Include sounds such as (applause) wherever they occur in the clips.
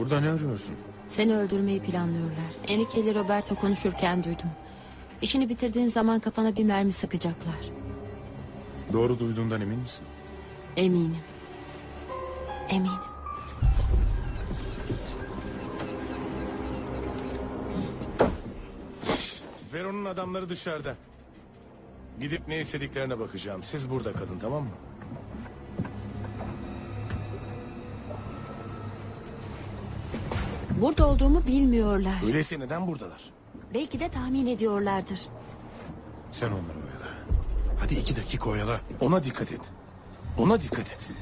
Burada ne arıyorsun? Seni öldürmeyi planlıyorlar. Enrique ile Roberto konuşurken duydum. İşini bitirdiğin zaman kafana bir mermi sıkacaklar. Doğru duyduğundan emin misin? Eminim. Eminim. Veron'un adamları dışarıda. Gidip ne istediklerine bakacağım. Siz burada kalın tamam mı? Burada olduğumu bilmiyorlar. Öyleyse neden buradalar? Belki de tahmin ediyorlardır. Sen onları oyala. Hadi iki dakika oyala. Ona dikkat et. Ona dikkat et.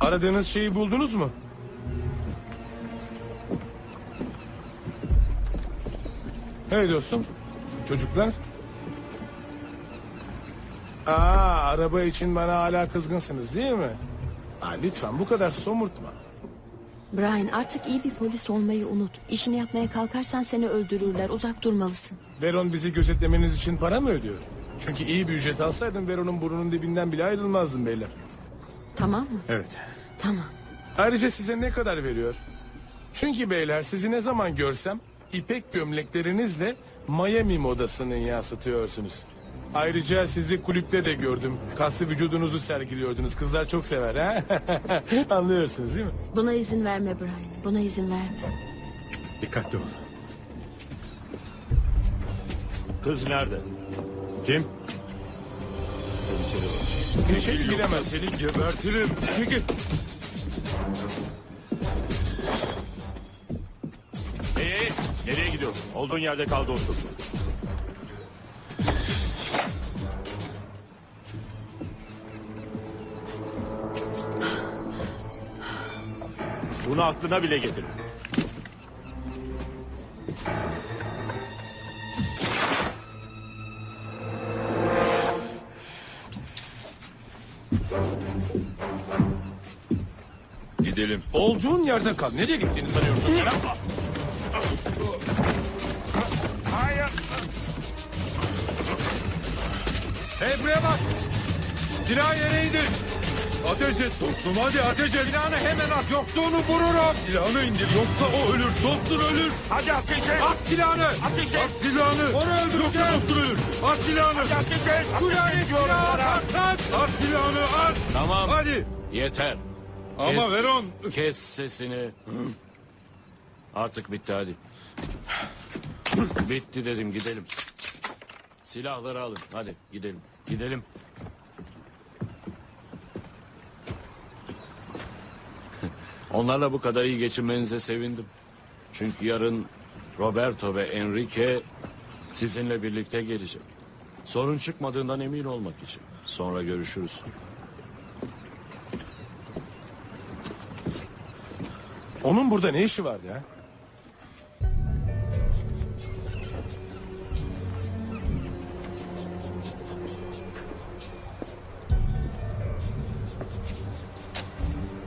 Aradığınız şeyi buldunuz mu? Hey dostum. Çocuklar. Aa, araba için bana hala kızgınsınız değil mi? Aa, lütfen bu kadar somurtma. Brian artık iyi bir polis olmayı unut. İşini yapmaya kalkarsan seni öldürürler. Uzak durmalısın. Veron bizi gözetlemeniz için para mı ödüyor? Çünkü iyi bir ücret alsaydım Veron'un burnunun dibinden bile ayrılmazdım beyler. Tamam mı? Evet. Tamam. Ayrıca size ne kadar veriyor? Çünkü beyler sizi ne zaman görsem ipek gömleklerinizle Miami modasını yansıtıyorsunuz. Ayrıca sizi kulüpte de gördüm. Kaslı vücudunuzu sergiliyordunuz. Kızlar çok sever ha? (laughs) Anlıyorsunuz değil mi? Buna izin verme Brian. Buna izin verme. Dikkatli ol. Kız nerede? Kim? İçeri giremez. Seni gebertirim. Çekil. Hey, hey, nereye gidiyorsun? Olduğun yerde kal dostum. Bunu aklına bile getir. Gidelim. Olduğun yerde kal. Nereye gittiğini sanıyorsun sen? ha? Hayır. Hey buraya bak. Silahı yere indir. Ateş et dostum hadi ateş et. Silahını hemen at yoksa onu vururum. Silahını indir yoksa o ölür. Dostun ölür. Hadi ateş et. At silahını. Ateş et. At silahını. Onu öldüreceğim. Yoksa dostun ölür. At silahını. Hadi ateş et. Silahını Ateş ediyorum silahı sana. at, at. At silahını at. Tamam. Hadi. Yeter. Ama Kes. Veron. Kes sesini. Artık bitti hadi. Bitti dedim gidelim. Silahları alın hadi gidelim. Gidelim. Onlarla bu kadar iyi geçinmenize sevindim. Çünkü yarın Roberto ve Enrique sizinle birlikte gelecek. Sorun çıkmadığından emin olmak için. Sonra görüşürüz. Onun burada ne işi vardı ya?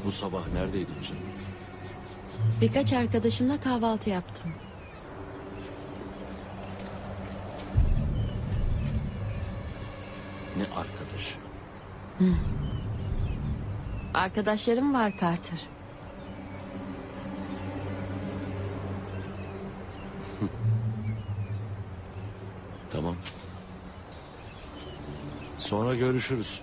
Bu sabah neredeydin canım? Birkaç arkadaşımla kahvaltı yaptım. Ne arkadaş? Arkadaşlarım var Carter. Tamam. Sonra görüşürüz.